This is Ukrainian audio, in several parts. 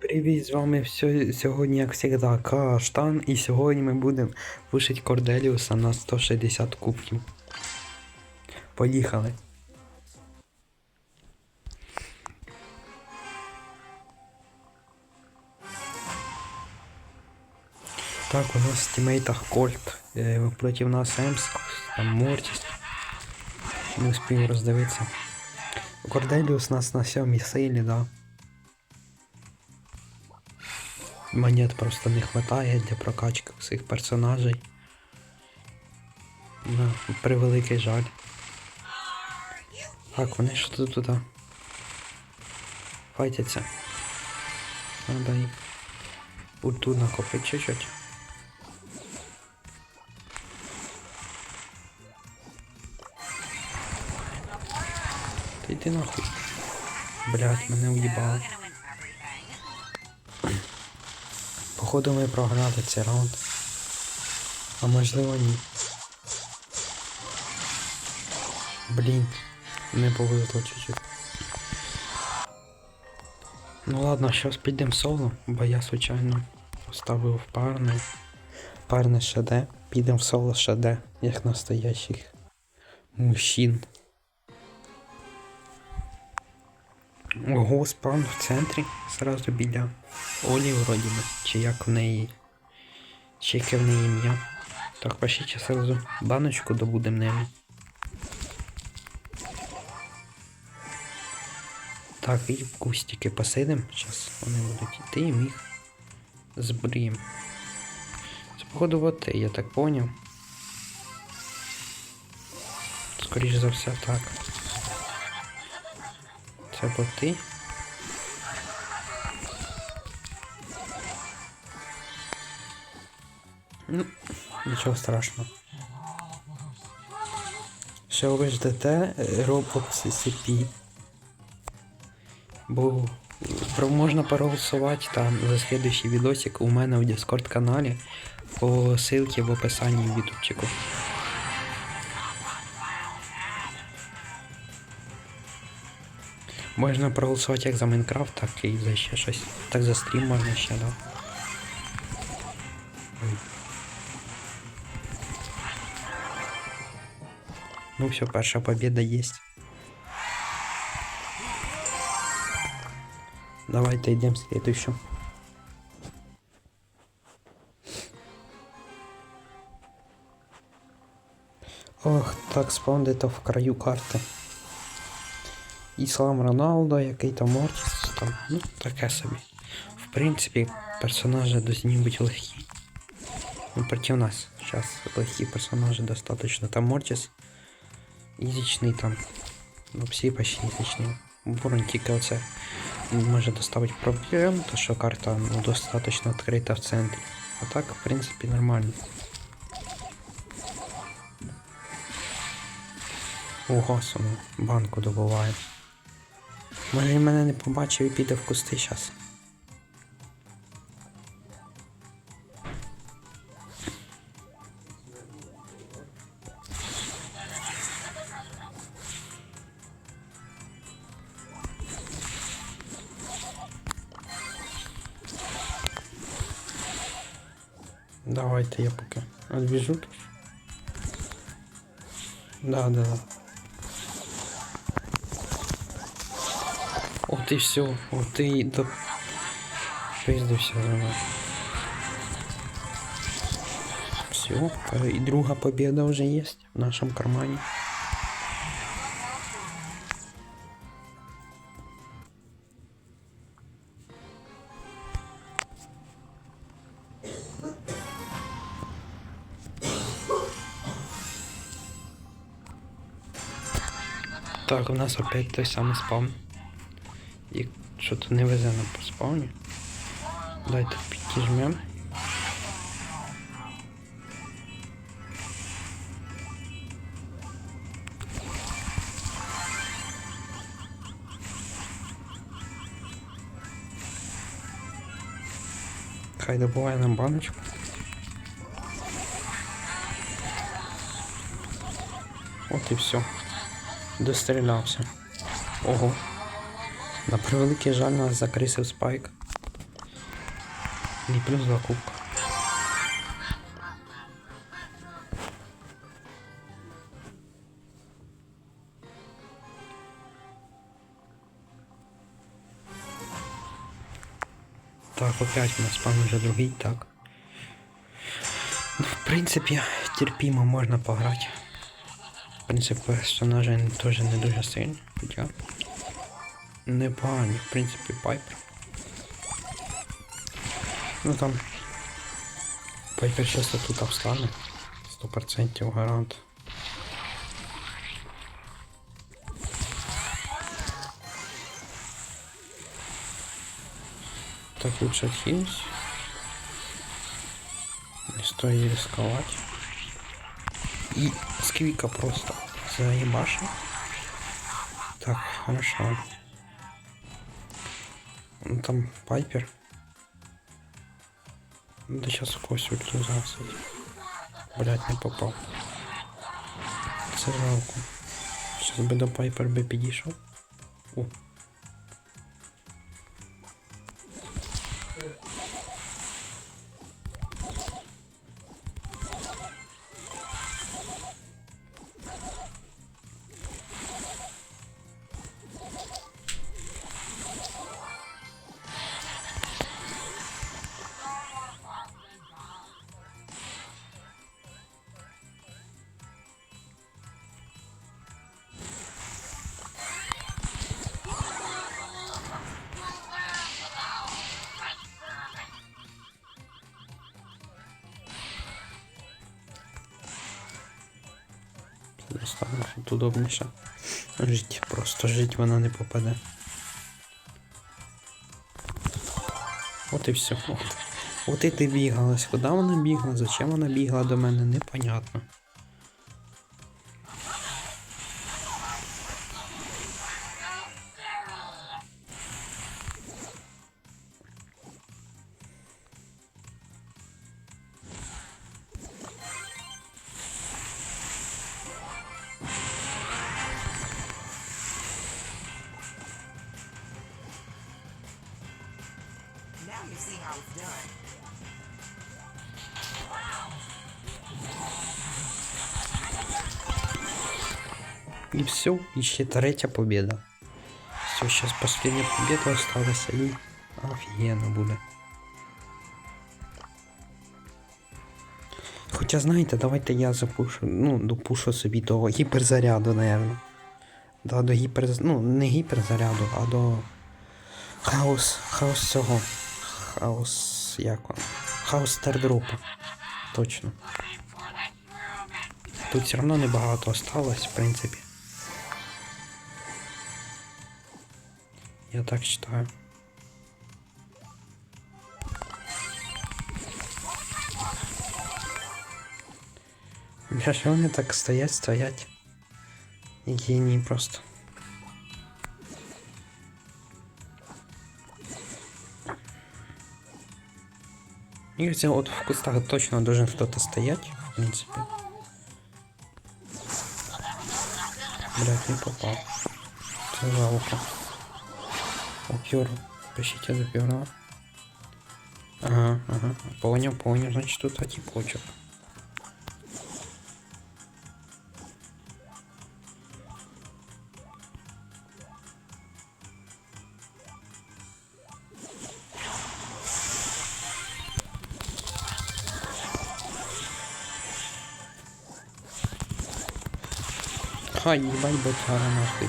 Привіт, з вами все, сьогодні, як завжди, Каштан, і сьогодні ми будемо пушити Корделіуса на 160 кубків. Поїхали. Так, у нас в тімейтах Кольт, е, проти нас Емс, там Мортіс. Не успів роздивитися. Корделіус нас на сьомій силі, да. Монет просто не хватає для прокачки всіх персонажей. На превеликий жаль. Так, вони ж тут туди файтяться. Надо їх ульту накопити чуть-чуть. Та йди нахуй. Блять, мене уїбали. Походу ми програли цей раунд. А можливо ні. Блін, не повезло чуть-чуть. Ну ладно, зараз підемо соло, бо я случайно поставив парне. Парне ШД. Підемо в соло ШД, як настоящих мужчин. Ого, спаун в центрі, сразу біля Олі вроді би, чи як в неї. Чи яке в неї ім'я. Так, пошли сразу баночку добудем ними. Так, і кустики посидим. Зараз вони будуть йти і ми їх збриємо. Це походу боти, я так поняв. Скоріше за все так. Це боти. Нічого страшного. Ще ви ждете Roblox CP. Бо можна проголосувати там за слідуючий відосик у мене в Discord каналі по ссылці в описанні в ютубчику. Можна проголосувати як за Майнкрафт, так і за ще щось. Так за стрім можна ще, да. Ну все, перша победа есть. Давайте идем следующую. Ох, так спаун где-то в краю карти. Іслам Роналдо, який там Мортіс, там, ну, таке собі. В принципі, персонажі повинні бути легкі. Ну, проти нас. Зараз легкі персонажі достаточно. Там Мортіс. Ізічний там. Ну, всі почти ізічні. Бурон тільки оце може доставити проблем, то що карта ну, достаточно відкрита в центрі. А так, в принципі, нормально. Ого, сумо, банку добуває. Може він мене не побачив і піде в кусти зараз. Давайте я поки відбіжу тут. Да, да, да. От і все, от і до... Пиздився за нас. Все, и друга победа уже есть в нашем кармане. Так, у нас опять той самий спаун. І що то не везе нам по спауні. Давайте підтяжмем. Хай добуває нам баночку. От і все. Дострілявся. Ого. На превеликий жаль нас закрисив спайк. І плюс два. Так, опять у нас пан вже другий, так. Ну, в принципі, терпімо можна пограти. В принципі, персонажі теж не дуже сильні, хоча непогані, в принципі, Пайпер. Ну там Пайпер часто тут встане. 100% гарант. Так лучше отхились. Не стоит рисковать. И сквика просто заебашил. Так, хорошо. Ну, там Пайпер. Да сейчас кость ульту засадить. Блять, не попал. Це жалко. Сейчас би до Пайпер би підійшов. О. Стане тут удобніше. Жить, просто жить вона не попаде. От і все. От і ти бігалась. Куди вона бігла? Зачем вона бігла до мене? Непонятно. И все, еще третья победа. Все, сейчас последняя победа осталась и офігенно буде. Хоча знаєте, давайте я запушу, ну, допушу собі до гіперзаряду, наверное. Да, до гіпер... Ну, не гіперзаряду, а до хаос. Хаос цього. Хаос. як он? Хаос стардропу. Точно. Тут все одно небагато осталось, в принципі. Я так считаю. Бля, що вони так стоять, стоять? Генії просто. Мне кажется, вот в кустах точно должен кто-то стоять, в принципе. Блять, не попал. Это жалко. Упер. Пишите за пера. Ага, ага. Понял, понял. Значит, тут один почек. Хай, їбать ботяра нахуй.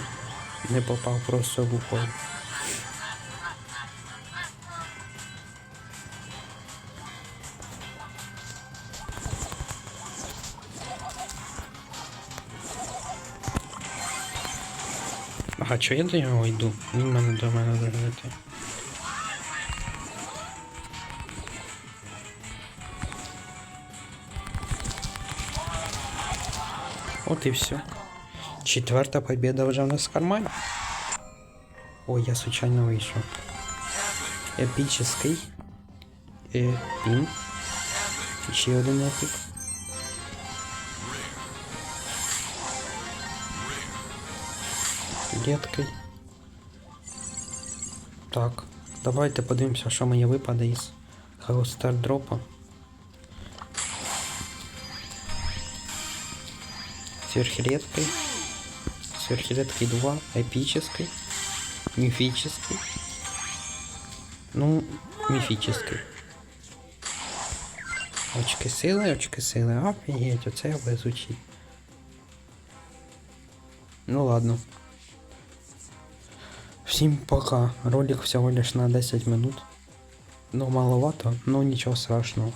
Не попав просто в упор. Ага, чого я до нього йду? Він мене до мене дожити. От і все. Четверта победа вже в нас в кармані. Ой, я случайно вийшов. Епічний. Е, пін. Ще один епік. Рідкий. Так, давайте подивимося, що мені випаде із Хаустар дропа. Сверхредкой. Сверхредкой 2. Эпической. Мифической. Ну, мифической. Очки сили, очки сили. Офігеть, оце везучий. Ну ладно. Всім пока. Ролик всього лиш на 10 минут. Ну, маловато, ну нічого страшного.